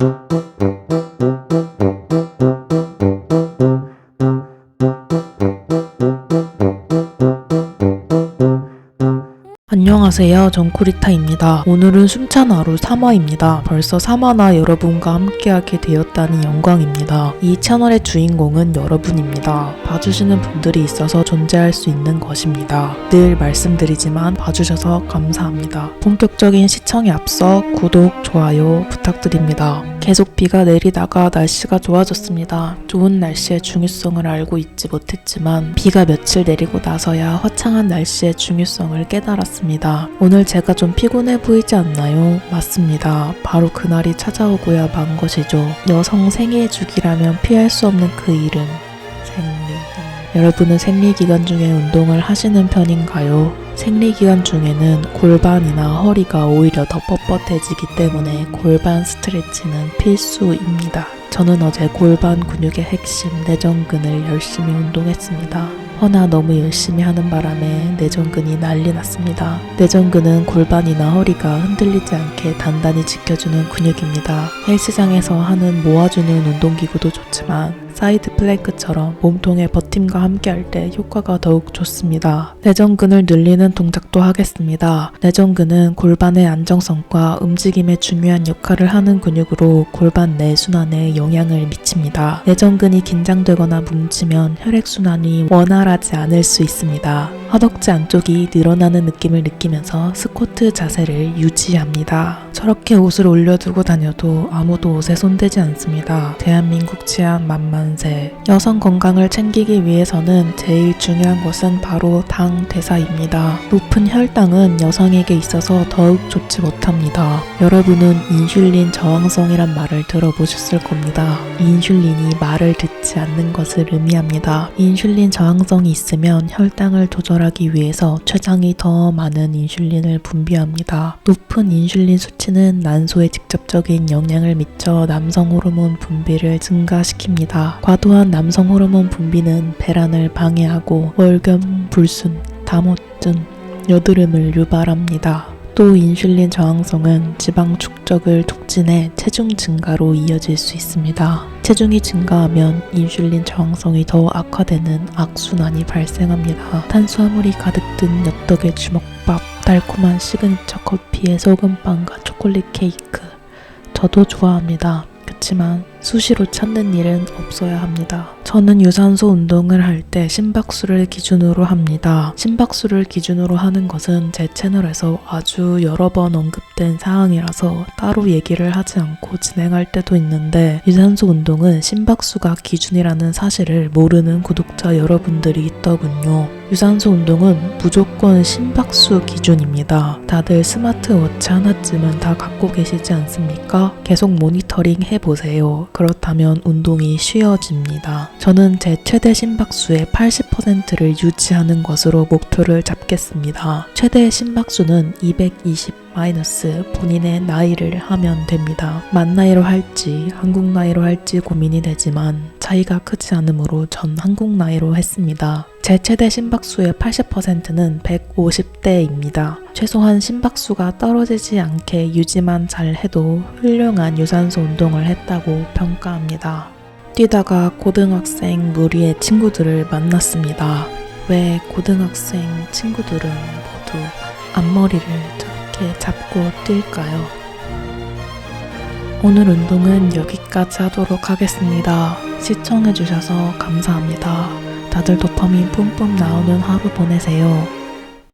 Música 안녕하세요. 정쿠리타입니다. 오늘은 숨찬 하루 3화입니다. 벌써 3화나 여러분과 함께하게 되었다니 영광입니다. 이 채널의 주인공은 여러분입니다. 봐주시는 분들이 있어서 존재할 수 있는 것입니다. 늘 말씀드리지만 봐주셔서 감사합니다. 본격적인 시청에 앞서 구독, 좋아요 부탁드립니다. 계속 비가 내리다가 날씨가 좋아졌습니다. 좋은 날씨의 중요성을 알고 있지 못했지만 비가 며칠 내리고 나서야 화창한 날씨의 중요성을 깨달았습니다. 오늘 제가 좀 피곤해 보이지 않나요? 맞습니다. 바로 그날이 찾아오고야 만 것이죠. 여성 생애 주기라면 피할 수 없는 그 이름. 생리. 여러분은 생리 기간 중에 운동을 하시는 편인가요? 생리 기간 중에는 골반이나 허리가 오히려 더 뻣뻣해지기 때문에 골반 스트레치는 필수입니다. 저는 어제 골반 근육의 핵심 내전근을 열심히 운동했습니다. 허나 너무 열심히 하는 바람에 내전근이 난리 났습니다. 내전근은 골반이나 허리가 흔들리지 않게 단단히 지켜주는 근육입니다. 헬스장에서 하는 모아주는 운동기구도 좋지만 사이드 플랭크처럼 몸통의 버팀과 함께 할 때 효과가 더욱 좋습니다. 내전근을 늘리는 동작도 하겠습니다. 내전근은 골반의 안정성과 움직임에 중요한 역할을 하는 근육으로 골반 내 순환에 영향을 미칩니다. 내전근이 긴장되거나 뭉치면 혈액순환이 원활하지 않을 수 있습니다. 허벅지 안쪽이 늘어나는 느낌을 느끼면서 스쿼트 자세를 유지합니다. 저렇게 옷을 올려두고 다녀도 아무도 옷에 손대지 않습니다. 대한민국 치안 만만세. 여성 건강을 챙기기 위해서는 제일 중요한 것은 바로 당 대사입니다. 높은 혈당은 여성에게 있어서 더욱 좋지 못합니다. 여러분은 인슐린 저항성이란 말을 들어보셨을 겁니다. 인슐린이 말을 듣지 않는 것을 의미합니다. 인슐린 저항성이 있으면 혈당을 조절 하기 위해서 췌장이 더 많은 인슐린을 분비합니다. 높은 인슐린 수치는 난소에 직접적인 영향을 미쳐 남성 호르몬 분비를 증가시킵니다. 과도한 남성 호르몬 분비는 배란을 방해하고 월경, 불순, 담호증, 여드름을 유발합니다. 또 인슐린 저항성은 지방 축적을 촉진해 체중 증가로 이어질 수 있습니다. 체중이 증가하면 인슐린 저항성이 더 악화되는 악순환이 발생합니다. 탄수화물이 가득 든 엽떡의 주먹밥, 달콤한 시그니처 커피에 소금빵과 초콜릿 케이크. 저도 좋아합니다. 그렇지만 수시로 찾는 일은 없어야 합니다. 저는 유산소 운동을 할 때 심박수를 기준으로 합니다. 심박수를 기준으로 하는 것은 제 채널에서 아주 여러 번 언급된 사항이라서 따로 얘기를 하지 않고 진행할 때도 있는데 유산소 운동은 심박수가 기준이라는 사실을 모르는 구독자 여러분들이 있더군요. 유산소 운동은 무조건 심박수 기준입니다. 다들 스마트워치 하나쯤은 다 갖고 계시지 않습니까? 계속 모니터링 해보세요. 그렇다면 운동이 쉬워집니다. 저는 제 최대 심박수의 80%를 유지하는 것으로 목표를 잡겠습니다. 최대 심박수는 220 마이너스 본인의 나이를 하면 됩니다. 만 나이로 할지 한국 나이로 할지 고민이 되지만 차이가 크지 않으므로 전 한국 나이로 했습니다. 제 최대 심박수의 80%는 150대입니다. 최소한 심박수가 떨어지지 않게 유지만 잘 해도 훌륭한 유산소 운동을 했다고 평가합니다. 뛰다가 고등학생 무리의 친구들을 만났습니다. 왜 고등학생 친구들은 모두 앞머리를 저렇게 잡고 뛸까요? 오늘 운동은 여기까지 하도록 하겠습니다. 시청해주셔서 감사합니다. 다들 도파민 뿜뿜 나오는 하루 보내세요.